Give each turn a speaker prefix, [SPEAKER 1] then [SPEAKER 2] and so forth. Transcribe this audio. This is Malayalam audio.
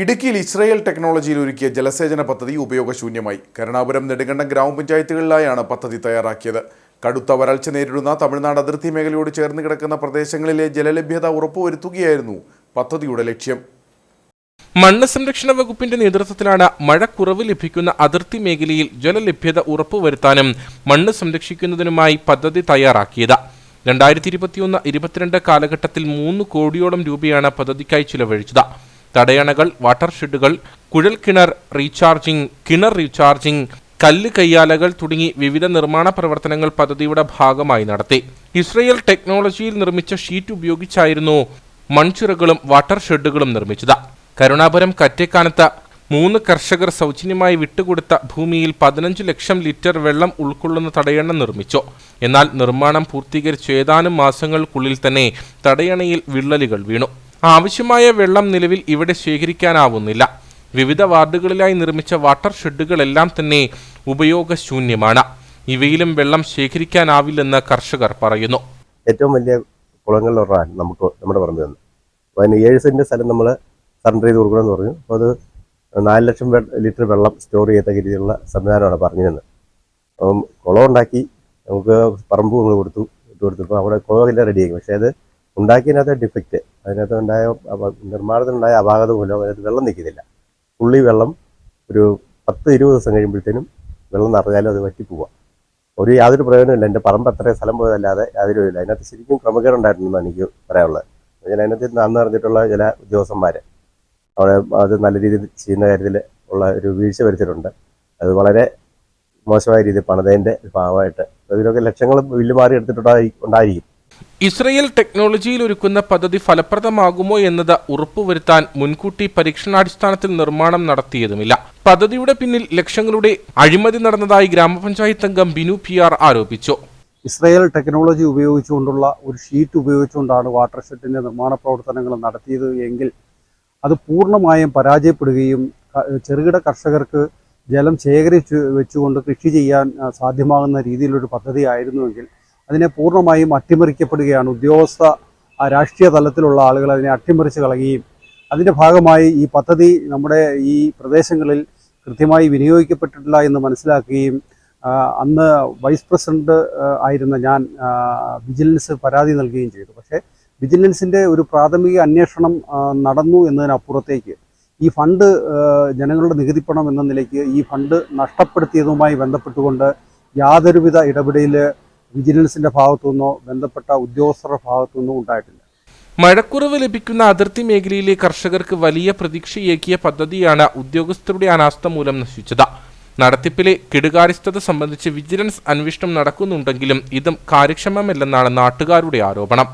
[SPEAKER 1] ഇടുക്കിയിൽ ഇസ്രയേൽ ടെക്നോളജിയിൽ ഒരുക്കിയ ജലസേചന പദ്ധതി ഉപയോഗശൂന്യമായി. കരുണാപുരം നെടുങ്കണ്ടം ഗ്രാമപഞ്ചായത്തുകളിലായാണ് പദ്ധതി തയ്യാറാക്കിയത്. കടുത്ത വരൾച്ച നേരിടുന്ന തമിഴ്നാട് അതിർത്തി മേഖലയോട് ചേർന്ന് കിടക്കുന്ന പ്രദേശങ്ങളിലെ ജലലഭ്യത ഉറപ്പുവരുത്തുകയായിരുന്നു പദ്ധതിയുടെ ലക്ഷ്യം.
[SPEAKER 2] മണ്ണ് സംരക്ഷണ വകുപ്പിന്റെ നേതൃത്വത്തിലാണ് മഴക്കുറവ് ലഭിക്കുന്ന അതിർത്തി മേഖലയിൽ ജലലഭ്യത ഉറപ്പുവരുത്താനും മണ്ണ് സംരക്ഷിക്കുന്നതിനുമായി പദ്ധതി തയ്യാറാക്കിയത്. രണ്ടായിരത്തി ഇരുപത്തിയൊന്ന് ഇരുപത്തിരണ്ട് കാലഘട്ടത്തിൽ മൂന്ന് കോടിയോളം രൂപയാണ് പദ്ധതിക്കായി ചിലവഴിച്ചത്. തടയണകൾ വാട്ടർ ഷെഡുകൾ കുഴൽക്കിണർ റീചാർജിംഗ് കിണർ റീചാർജിംഗ് കല്ല് കയ്യാലകൾ തുടങ്ങി വിവിധ നിർമ്മാണ പ്രവർത്തനങ്ങൾ പദ്ധതിയുടെ ഭാഗമായി നടത്തി. ഇസ്രയേൽ ടെക്നോളജിയിൽ നിർമ്മിച്ച ഷീറ്റ് ഉപയോഗിച്ചായിരുന്നു മൺചിറകളും വാട്ടർ ഷെഡുകളും നിർമ്മിച്ചത്. കരുണാപുരം കറ്റേക്കാനത്ത് മൂന്ന് കർഷകർ സൗജന്യമായി വിട്ടുകൊടുത്ത ഭൂമിയിൽ പതിനഞ്ച് ലക്ഷം ലിറ്റർ വെള്ളം ഉൾക്കൊള്ളുന്ന തടയണ നിർമ്മിച്ചു. എന്നാൽ നിർമ്മാണം പൂർത്തീകരിച്ച ഏതാനും മാസങ്ങൾക്കുള്ളിൽ തന്നെ തടയണയിൽ വിള്ളലുകൾ വീണു. ആവശ്യമായ വെള്ളം നിലവിൽ ഇവിടെ ശേഖരിക്കാനാവുന്നില്ല. വിവിധ വാർഡുകളിലായി നിർമ്മിച്ച വാട്ടർ ഷെഡുകളെല്ലാം തന്നെ ഉപയോഗശൂന്യമാണ്. ഇവയിലും വെള്ളം ശേഖരിക്കാനാവില്ലെന്ന് കർഷകർ പറയുന്നു.
[SPEAKER 3] ഏറ്റവും വലിയ കുളങ്ങളിലൊരാണ് നമുക്ക് നമ്മുടെ പറമ്പിൽ നിന്ന് അപ്പോൾ അതിന് ഏഴ് സെന്റ് സ്ഥലം നമ്മൾ സറണ്ടർ ചെയ്ത് കൊടുക്കണമെന്ന് പറഞ്ഞു. അപ്പോൾ അത് നാല് ലക്ഷം ലിറ്റർ വെള്ളം സ്റ്റോർ ചെയ്യത്തക്ക രീതിയിലുള്ള സംവിധാനമാണ് പറഞ്ഞിരുന്നത്. അപ്പം കുളം ഉണ്ടാക്കി നമുക്ക് പറമ്പ് നമ്മൾ കൊടുത്തു ഇട്ട് കൊടുത്തപ്പോൾ അവിടെ കുളമൊക്കെ റെഡിയാക്കി പക്ഷേ അത് ഉണ്ടാക്കിയതിനകത്ത് ഡിഫക്റ്റ് അതിനകത്ത് ഉണ്ടായ അപ- നിർമ്മാണത്തിനുണ്ടായ അപാകത മൂലം അതിനകത്ത് വെള്ളം നിൽക്കുന്നില്ല. പുള്ളി വെള്ളം ഒരു പത്ത് ഇരുപത് ദിവസം കഴിയുമ്പോഴത്തേനും വെള്ളം നിറഞ്ഞാലും അത് വറ്റി പോവാം. ഒരു യാതൊരു പ്രയോജനമില്ല എന്റെ പറമ്പ് അത്രയും സ്ഥലം പോയതല്ലാതെ യാതൊരു ഇല്ല അതിനകത്ത് ശരിക്കും ക്രമക്കേടുണ്ടായിരുന്നു എന്നാണ് എനിക്ക് പറയാനുള്ളത്. ഞാൻ അതിനകത്ത് നന്ന് അറിഞ്ഞിട്ടുള്ള ചില ഉദ്യോഗസ്ഥന്മാർ അവിടെ അത് നല്ല രീതിയിൽ ചെയ്യുന്ന കാര്യത്തിൽ ഉള്ള ഒരു വീഴ്ച വരുത്തിയിട്ടുണ്ട്. അത് വളരെ മോശമായ രീതിയിൽ പണിതതിന്റെ ഭാഗമായിട്ട്. ഇതിനൊക്കെ ലക്ഷങ്ങൾ വില്ല് മാറി എടുത്തിട്ടുണ്ടായി ഉണ്ടായിരിക്കും.
[SPEAKER 2] ഇസ്രയേൽ ടെക്നോളജിയിൽ ഒരുക്കുന്ന പദ്ധതി ഫലപ്രദമാകുമോ എന്നത് ഉറപ്പുവരുത്താൻ മുൻകൂട്ടി പരീക്ഷണാടിസ്ഥാനത്തിൽ നിർമ്മാണം നടത്തിയതുമില്ല. പദ്ധതിയുടെ പിന്നിൽ ലക്ഷങ്ങളുടെ അഴിമതി നടന്നതായി ഗ്രാമപഞ്ചായത്ത് അംഗം ബിനു പി ആർ ആരോപിച്ചു.
[SPEAKER 4] ഇസ്രയേൽ ടെക്നോളജി ഉപയോഗിച്ചുകൊണ്ടുള്ള ഒരു ഷീറ്റ് ഉപയോഗിച്ചുകൊണ്ടാണ് വാട്ടർ ഷെഡിന്റെ നിർമ്മാണ പ്രവർത്തനങ്ങൾ നടത്തിയത് എങ്കിൽ അത് പൂർണമായും പരാജയപ്പെടുകയും ചെറുകിട കർഷകർക്ക് ജലം ശേഖരിച്ച് വെച്ചുകൊണ്ട് കൃഷി ചെയ്യാൻ സാധ്യമാകുന്ന രീതിയിലൊരു പദ്ധതി ആയിരുന്നുവെങ്കിൽ അതിനെ പൂർണമായും അട്ടിമറിക്കപ്പെടുകയാണ്. ഉദ്യോഗസ്ഥ രാഷ്ട്രീയ തലത്തിലുള്ള ആളുകൾ അതിനെ അട്ടിമറിച്ച് കളയുകയും അതിന്റെ ഭാഗമായി ഈ പദ്ധതി നമ്മുടെ ഈ പ്രദേശങ്ങളിൽ കൃത്യമായി വിനിയോഗിക്കപ്പെട്ടിട്ടില്ല എന്ന് മനസ്സിലാക്കുകയും അന്ന് വൈസ് പ്രസിഡന്റ് ആയിരുന്ന ഞാൻ വിജിലൻസ് പരാതി നൽകുകയും ചെയ്തു. പക്ഷേ വിജിലൻസിന്റെ ഒരു പ്രാഥമിക അന്വേഷണം നടന്നു എന്നതിനപ്പുറത്തേക്ക് ഈ ഫണ്ട് ജനങ്ങളുടെ നികുതിപ്പണം എന്ന നിലയ്ക്ക് ഈ ഫണ്ട് നഷ്ടപ്പെടുത്തിയതുമായി ബന്ധപ്പെട്ടുകൊണ്ട് യാതൊരുവിധ ഇടപെടൽ വിജിലൻസിന്റെ ഭാഗത്തുനിന്നോ ബന്ധപ്പെട്ട ഉദ്യോഗസ്ഥരുടെ ഭാഗത്തുനിന്നോ ഉണ്ടായിട്ടില്ല.
[SPEAKER 2] മഴക്കുറവ് ലഭിക്കുന്ന അതിർത്തി മേഖലയിലെ കർഷകർക്ക് വലിയ പ്രതീക്ഷയേക്കിയ പദ്ധതിയാണ് ഉദ്യോഗസ്ഥരുടെ അനാസ്ഥ മൂലം നശിച്ചത്. നടത്തിപ്പിലെ കെടുകാര്യസ്ഥത സംബന്ധിച്ച് വിജിലൻസ് അന്വേഷണം നടക്കുന്നുണ്ടെങ്കിലും ഇതും കാര്യക്ഷമമല്ലെന്നാണ് നാട്ടുകാരുടെ ആരോപണം.